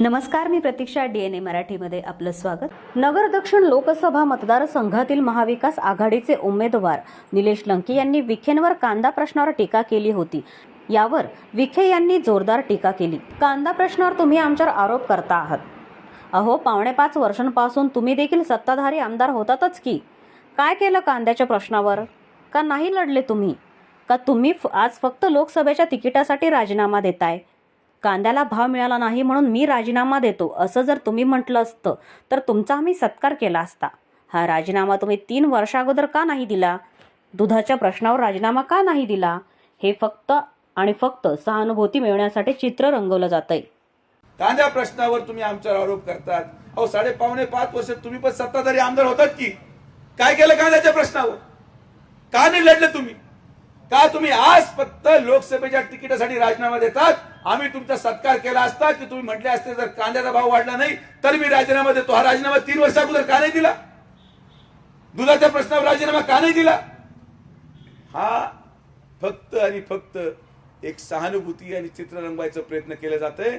नमस्कार मी प्रतीक्षा डीएनए मराठीमध्ये आपलं स्वागत. नगर दक्षिण लोकसभा मतदारसंघातील महाविकास आघाडीचे उमेदवार निलेश लंके यांनी विखेंवर कांदा प्रश्नावर टीका केली होती. यावर विखे यांनी जोरदार टीका केली. कांदा प्रश्नावर तुम्ही आमच्यावर आरोप करता आहात. अहो पावणे पाच वर्षांपासून तुम्ही देखील सत्ताधारी आमदार होतातच की. काय केलं कांद्याच्या प्रश्नावर? का नाही लढले तुम्ही? का तुम्ही फ- आज फक्त लोकसभेच्या तिकिटासाठी राजीनामा देताय? कांद्याला भाव मिळाला नाही म्हणून मी राजीनामा देतो असं जर तुम्ही म्हटलं असतं तर तुमचा आम्ही सत्कार केला असता. हा राजीनामा तुम्ही तीन वर्षाअगोदर का नाही दिला? दुधाच्या प्रश्नावर राजीनामा का नाही दिला? हे फक्त आणि फक्त सहानुभूती मिळवण्यासाठी चित्र रंगवलं जातंय. कांद्या प्रश्नावर तुम्ही आमच्यावर आरोप करतात. अहो साडे पावणे पाच वर्ष तुम्ही पण सत्ताधारी आमदार होतात की? काय केलं कांद्याच्या प्रश्नावर? का नाही लढलं तुम्ही? का तुम्ही आज फक्त लोकसभेच्या तिकिटासाठी राजीनामा देतात? आम्ही तुमचा सत्कार केला असता की तुम्ही म्हटले असते जर कांद्याचा भाव वाढला नाही तर मी राजीनामा देतो. हा राजीनामा तीन वर्षा अगोदर का नाही दिला? दुधाच्या प्रश्नावर राजीनामा का नाही दिला? हा फक्त आणि फक्त एक सहानुभूती आणि चित्र रंगवायचा प्रयत्न केला जात आहे